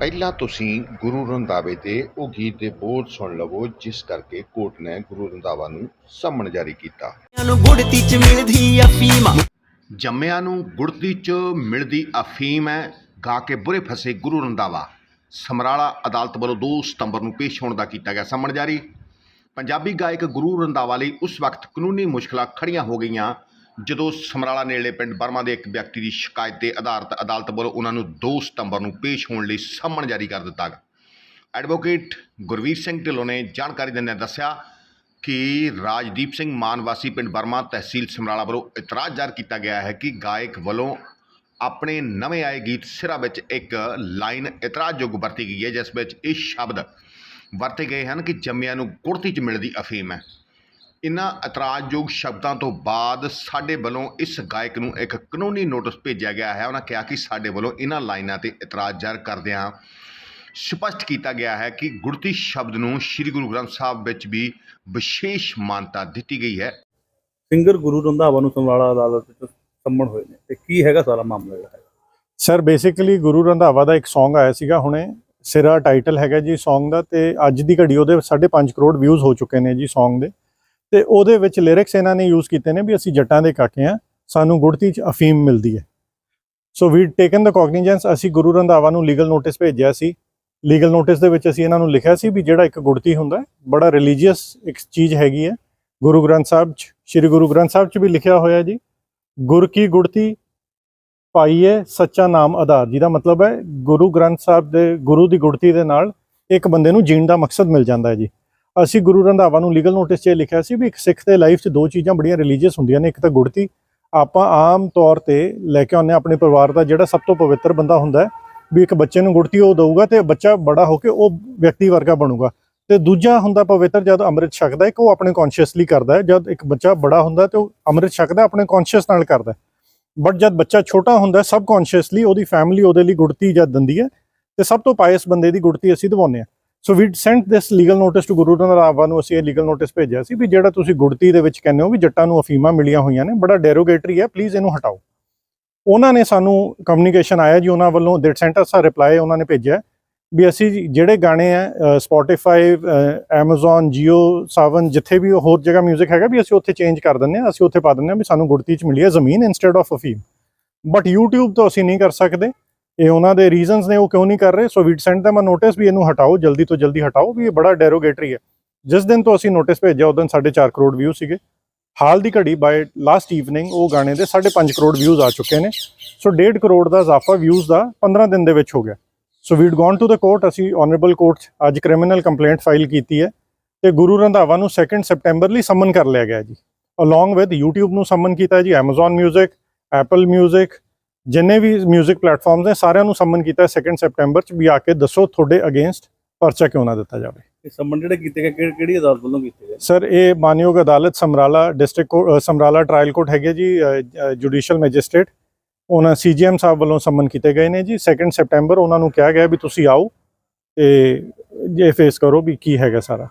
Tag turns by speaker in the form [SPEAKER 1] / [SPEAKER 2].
[SPEAKER 1] ਪਹਿਲਾਂ ਤੁਸੀਂ ਗੁਰੂ ਰੰਧਾਵੇ ਦੇ ਉਹ ਗੀਤ ਦੇ ਬੋਲ ਸੁਣ ਲਵੋ ਜਿਸ ਕਰਕੇ ਕੋਰਟ ਨੇ ਗੁਰੂ ਰੰਧਾਵਾ ਨੂੰ ਸੰਮਣ ਜਾਰੀ ਕੀਤਾ।
[SPEAKER 2] ਨੂੰ ਗੁੜਤੀ ਚ ਮਿਲਦੀ ਅਫੀਮ।
[SPEAKER 1] ਜੰਮਿਆਂ ਨੂੰ ਗੁੜਤੀ 'ਚ ਮਿਲਦੀ ਅਫੀਮ ਹੈ ਗਾ ਕੇ ਬੁਰੇ ਫਸੇ ਗੁਰੂ ਰੰਧਾਵਾ। ਸਮਰਾਲਾ ਅਦਾਲਤ ਵੱਲੋਂ 2 ਸਤੰਬਰ ਨੂੰ ਪੇਸ਼ ਹੋਣ ਦਾ ਕੀਤਾ ਗਿਆ ਸੰਮਣ ਜਾਰੀ। ਪੰਜਾਬੀ ਗਾਇਕ ਗੁਰੂ ਰੰਧਾਵਾ ਲਈ ਉਸ ਵਕਤ ਕਾਨੂੰਨੀ ਮੁਸ਼ਕਲਾਂ ਖੜੀਆਂ ਹੋ ਗਈਆਂ ਜਦੋਂ ਸਮਰਾਲਾ ਨੇੜੇ ਪਿੰਡ ਬਰਮਾ ਦੇ ਇੱਕ ਵਿਅਕਤੀ ਦੀ ਸ਼ਿਕਾਇਤ ਤੇ ਆਧਾਰਿਤ ਅਦਾਲਤ ਵੱਲੋਂ ਉਹਨਾਂ ਨੂੰ 2 ਸਤੰਬਰ ਨੂੰ ਪੇਸ਼ ਹੋਣ ਲਈ ਸੰਮਣ ਜਾਰੀ ਕਰ ਦਿੱਤਾ ਗਿਆ। ਐਡਵੋਕੇਟ ਗੁਰਵੀਰ ਸਿੰਘ ਢਿੱਲੋਂ ਨੇ ਜਾਣਕਾਰੀ ਦਿੰਦਿਆਂ ਦੱਸਿਆ ਕਿ ਰਾਜਦੀਪ ਸਿੰਘ ਮਾਨਵਾਸੀ ਪਿੰਡ ਬਰਮਾ ਤਹਿਸੀਲ ਸਮਰਾਲਾ ਵੱਲੋਂ ਇਤਰਾਜ਼ ਜ਼ਾਹਰ ਕੀਤਾ ਗਿਆ ਹੈ ਕਿ ਗਾਇਕ ਵੱਲੋਂ ਆਪਣੇ ਨਵੇਂ ਆਏ ਗੀਤ ਸਿਰਾ ਵਿੱਚ ਇੱਕ ਲਾਈਨ ਇਤਰਾਜ਼ਯੋਗ ਵਰਤੀ ਗਈ ਹੈ, ਜਿਸ ਵਿੱਚ ਇਹ ਸ਼ਬਦ ਵਰਤੇ ਗਏ ਹਨ ਕਿ ਜੰਮਿਆਂ ਨੂੰ ਕੁੜਤੀ 'ਚ ਮਿਲਦੀ ਅਫੀਮ ਹੈ। ਇਨ੍ਹਾਂ ਇਤਰਾਜ਼ਯੋਗ ਸ਼ਬਦਾਂ ਤੋਂ ਬਾਅਦ ਸਾਡੇ ਵੱਲੋਂ ਇਸ ਗਾਇਕ ਨੂੰ ਇੱਕ ਕਾਨੂੰਨੀ ਨੋਟਿਸ ਭੇਜਿਆ ਗਿਆ ਹੈ। ਉਹਨਾਂ ਕਿਹਾ ਕਿ ਸਾਡੇ ਵੱਲੋਂ ਇਨ੍ਹਾਂ ਲਾਈਨਾਂ ਤੇ ਇਤਰਾਜ਼ ਜ਼ਾਹਰ ਕਰਦਿਆਂ ਸਪਸ਼ਟ ਕੀਤਾ ਗਿਆ ਹੈ ਕਿ ਗੁੜਤੀ ਸ਼ਬਦ ਨੂੰ ਸ੍ਰੀ ਗੁਰੂ ਗ੍ਰੰਥ ਸਾਹਿਬ ਵਿੱਚ ਵੀ ਵਿਸ਼ੇਸ਼ ਮਾਨਤਾ ਦਿੱਤੀ ਗਈ ਹੈ।
[SPEAKER 3] ਸਿੰਗਰ ਗੁਰੂ ਰੰਧਾਵਾ ਨੂੰ ਸਮਰਾਲਾ ਅਦਾਲਤ ਵਿੱਚ ਸੰਮਣ ਹੋਏ ਨੇ। ਤੇ ਕੀ ਹੈਗਾ ਸਾਰਾ ਮਾਮਲਾ ਜਿਹੜਾ ਹੈ?
[SPEAKER 4] ਸਰ ਬੇਸਿਕਲੀ ਗੁਰੂ ਰੰਧਾਵਾ ਦਾ ਇੱਕ Song ਆਇਆ ਸੀਗਾ ਹੁਣੇ। ਸਿਰਾ ਟਾਈਟਲ ਹੈਗਾ ਜੀ Song ਦਾ ਤੇ ਅੱਜ ਦੀ ਘੜੀ ਉਹਦੇ 5.5 ਕਰੋੜ ਵਿਊਜ਼ ਹੋ ਚੁੱਕੇ ਨੇ ਜੀ Song ਦੇ। ਤੇ ਉਹਦੇ ਵਿੱਚ ਲਿਰਿਕਸ ਇਹਨਾਂ ਨੇ ਯੂਜ਼ ਕੀਤੇ ਨੇ ਵੀ ਅਸੀਂ ਜੱਟਾਂ ਦੇ ਕਾਕੇ ਆ ਸਾਨੂੰ ਗੁੜਤੀ ਚ ਅਫੀਮ ਮਿਲਦੀ ਹੈ। ਸੋ ਵੀ ਟੇਕਨ ਦਾ ਕੌਗਨੀਜੈਂਸ ਅਸੀਂ ਗੁਰੂ ਰੰਧਾਵਾ ਨੂੰ ਲੀਗਲ ਨੋਟਿਸ ਭੇਜਿਆ ਸੀ। ਲੀਗਲ ਨੋਟਿਸ ਦੇ ਵਿੱਚ ਅਸੀਂ ਇਹਨਾਂ ਨੂੰ ਲਿਖਿਆ ਸੀ ਵੀ ਜਿਹੜਾ ਇੱਕ ਗੁੜਤੀ ਹੁੰਦਾ ਬੜਾ ਰਿਲੀਜੀਅਸ ਇੱਕ ਚੀਜ਼ ਹੈਗੀ ਹੈ। ਗੁਰੂ ਗ੍ਰੰਥ ਸਾਹਿਬ ਚ, ਸ੍ਰੀ ਗੁਰੂ ਗ੍ਰੰਥ ਸਾਹਿਬ ਚ ਵੀ ਲਿਖਿਆ ਹੋਇਆ ਜੀ। ਗੁਰ ਕੀ ਗੁੜਤੀ ਪਾਈਏ ਸੱਚਾ ਨਾਮ ਆਧਾਰ, ਜਿਹਦਾ ਮਤਲਬ ਹੈ ਗੁਰੂ ਗ੍ਰੰਥ ਸਾਹਿਬ ਦੇ, ਗੁਰੂ ਦੀ ਗੁੜਤੀ ਦੇ ਨਾਲ ਇੱਕ ਬੰਦੇ ਨੂੰ ਜੀਣ ਦਾ ਮਕਸਦ ਮਿਲ ਜਾਂਦਾ ਹੈ ਜੀ। ਅਸੀਂ ਗੁਰੂ ਰੰਧਾਵਾ ਨੂੰ ਲੀਗਲ ਨੋਟਿਸ 'ਚ ਇਹ ਲਿਖਿਆ ਸੀ ਵੀ ਇੱਕ ਸਿੱਖ ਦੇ ਲਾਈਫ 'ਚ ਦੋ ਚੀਜ਼ਾਂ ਬੜੀਆਂ ਰਿਲੀਜੀਅਸ ਹੁੰਦੀਆਂ ਨੇ, ਇੱਕ ਤਾਂ ਗੁੜਤੀ। ਆਪਾਂ ਆਮ ਤੌਰ ਤੇ ਲੈ ਕੇ ਆਉਂਦੇ ਹਾਂ ਆਪਣੇ ਪਰਿਵਾਰ ਦਾ ਜਿਹੜਾ ਸਭ ਤੋਂ ਪਵਿੱਤਰ ਬੰਦਾ ਹੁੰਦਾ ਹੈ, ਵੀ ਇੱਕ ਬੱਚੇ ਨੂੰ ਗੁੜਤੀ ਉਹ ਦਊਗਾ ਤੇ ਬੱਚਾ ਬੜਾ ਹੋ ਕੇ ਉਹ ਵਿਅਕਤੀ ਵਰਗਾ ਬਣੂਗਾ। ਤੇ ਦੂਜਾ ਹੁੰਦਾ ਪਵਿੱਤਰ ਜਦ ਅੰਮ੍ਰਿਤ ਛਕਦਾ ਹੈ ਕਿ ਉਹ ਆਪਣੇ ਕੌਨਸ਼ੀਅਸਲੀ ਕਰਦਾ ਹੈ। ਜਦ ਇੱਕ ਬੱਚਾ ਬੜਾ ਹੁੰਦਾ ਤੇ ਉਹ ਅੰਮ੍ਰਿਤ ਛਕਦਾ ਆਪਣੇ ਕੌਨਸ਼ੀਅਸ ਨਾਲ ਕਰਦਾ ਬਟ ਜਦ ਬੱਚਾ ਛੋਟਾ ਹੁੰਦਾ ਸਬ ਕੌਨਸ਼ੀਅਸਲੀ ਉਹਦੀ ਫੈਮਿਲੀ ਉਹਦੇ ਲਈ ਗੁੜਤੀ ਜਦ ਦਿੰਦੀ ਹੈ, ਤੇ ਸਭ ਤੋਂ ਪਾਇਸ ਬੰਦੇ ਦੀ ਗੁੜਤੀ ਅਸੀਂ ਦਿਵਾਉਂਦੇ ਹਾਂ। So we sent this legal notice to Guru Randhawa ਨੂੰ ਅਸੀਂ ਇਹ ਲੀਗਲ ਨੋਟਿਸ ਭੇਜਿਆ ਸੀ ਵੀ ਜਿਹੜਾ ਤੁਸੀਂ ਗੁੜਤੀ ਦੇ ਵਿੱਚ ਕਹਿੰਦੇ ਹੋ ਵੀ ਜੱਟਾਂ ਨੂੰ ਅਫੀਮਾਂ ਮਿਲੀਆਂ ਹੋਈਆਂ ਨੇ, ਬੜਾ ਡੈਰੋਗੇਟਰੀ ਹੈ ਪਲੀਜ਼ ਇਹਨੂੰ ਹਟਾਓ। ਉਹਨਾਂ ਨੇ ਸਾਨੂੰ ਕਮਿਊਨੀਕੇਸ਼ਨ ਆਇਆ ਜੀ, ਉਹਨਾਂ ਵੱਲੋਂ ਦੇ ਸੈਂਟ ਅਸ ਰਿਪਲਾਈ ਉਹਨਾਂ ਨੇ ਭੇਜਿਆ ਵੀ ਅਸੀਂ ਜਿਹੜੇ ਗਾਣੇ ਆ ਸਪੋਟੀਫਾਈ Amazon, Jio ਸਾਵਨ ਜਿੱਥੇ ਵੀ ਹੋਰ ਜਗ੍ਹਾ 뮤직 ਹੈਗਾ ਵੀ ਅਸੀਂ ਉੱਥੇ ਚੇਂਜ ਕਰ ਦਿੰਨੇ ਆ ਅਸੀਂ ਉੱਥੇ ਪਾ ਦਿੰਨੇ ਆ ਵੀ ਸਾਨੂੰ ਗੁੜਤੀ ਚ ਮਿਲੀ ਹੈ ਜ਼ਮੀਨ ਇਨਸਟੈਡ ਆਫ ਅਫੀਮ। ਬਟ YouTube ਤੋਂ ਅਸੀਂ ਨਹੀਂ ਕਰ ਸਕਦੇ। ਇਹ ਉਹਨਾਂ ਦੇ ਰੀਜ਼ਨਸ ਨੇ, ਉਹ ਕਿਉਂ ਨਹੀਂ ਕਰ ਰਹੇ? ਸੋ ਵੀਡ ਸੈਂਡ ਦਾ ਮੈਂ ਨੋਟਿਸ ਵੀ ਇਹਨੂੰ ਹਟਾਓ, ਜਲਦੀ ਤੋਂ ਜਲਦੀ ਹਟਾਓ ਵੀ ਇਹ ਬੜਾ ਡੈਰੋਗੇਟਰੀ ਹੈ। ਜਿਸ ਦਿਨ ਤੋਂ ਅਸੀਂ ਨੋਟਿਸ ਭੇਜਿਆ ਉਦੋਂ 4.5 ਕਰੋੜ ਵਿਊ ਸੀਗੇ। ਹਾਲ ਦੀ ਘੜੀ ਬਾਈ ਲਾਸਟ ਈਵਨਿੰਗ ਉਹ ਗਾਣੇ ਦੇ 5.5 ਕਰੋੜ ਵਿਊਜ਼ ਆ ਚੁੱਕੇ ਨੇ। ਸੋ 1.5 ਕਰੋੜ ਦਾ ਇਜ਼ਾਫਾ ਵਿਊਜ਼ ਦਾ 15 ਦਿਨ ਦੇ ਵਿੱਚ ਹੋ ਗਿਆ। So we'd gone to the court ਅਸੀਂ ਆਨਰੇਬਲ ਕੋਰਟ 'ਚ ਅੱਜ ਕ੍ਰਿਮੀਨਲ ਕੰਪਲੇਂਟ ਫਾਈਲ ਕੀਤੀ ਹੈ ਤੇ ਗੁਰੂ ਰੰਧਾਵਾ ਨੂੰ 2 ਸਪਟੈਂਬਰ ਲਈ ਸਮਨ ਕਰ ਲਿਆ ਗਿਆ ਜੀ। ਅਲੋਂਗ ਵਿਦ YouTube ਨੂੰ ਸਮਨ ਕੀਤਾ ਜੀ, Amazon Music, Apple Music ਜਿੰਨੇ ਵੀ 뮤직 ਪਲੇਟਫਾਰਮਸ ਨੇ ਸਾਰਿਆਂ ਨੂੰ ਸਮਨ ਕੀਤਾ 2 ਸੈਪਟੈਂਬਰ 'ਚ ਵੀ ਆ ਕੇ ਦੱਸੋ ਤੁਹਾਡੇ ਅਗੇਂਸਟ ਪਰਚਾ ਕਿਉਂ ਨਾ ਦਿੱਤਾ ਜਾਵੇ।
[SPEAKER 3] ਇਹ ਸੰਮਣ ਜਿਹੜੇ ਕੀਤੇ ਗਏ ਕਿਹੜੀ- ਕਿਹੜੀ ਅਦਾਲਤ ਵੱਲੋਂ ਕੀਤੇ ਗਏ?
[SPEAKER 4] ਸਰ ਇਹ ਮਾਨਯੋਗ ਅਦਾਲਤ Samrala district Samrala trial court ਹੈਗੇ ਜੀ ਜੁਡੀਸ਼ੀਅਲ ਮੈਜਿਸਟ੍ਰੇਟ ਉਹਨਾਂ ਸੀਜੀਐਮ ਸਾਹਿਬ ਵੱਲੋਂ ਸਮਨ ਕੀਤੇ ਗਏ ਨੇ ਜੀ। 2 ਸੈਪਟੈਂਬਰ ਉਹਨਾਂ ਨੂੰ ਕਿਹਾ ਗਿਆ ਵੀ ਤੁਸੀਂ ਆਓ ਤੇ ਇਹ ਫੇਸ ਕਰੋ ਵੀ ਕੀ ਹੈਗਾ ਸਾਰਾ।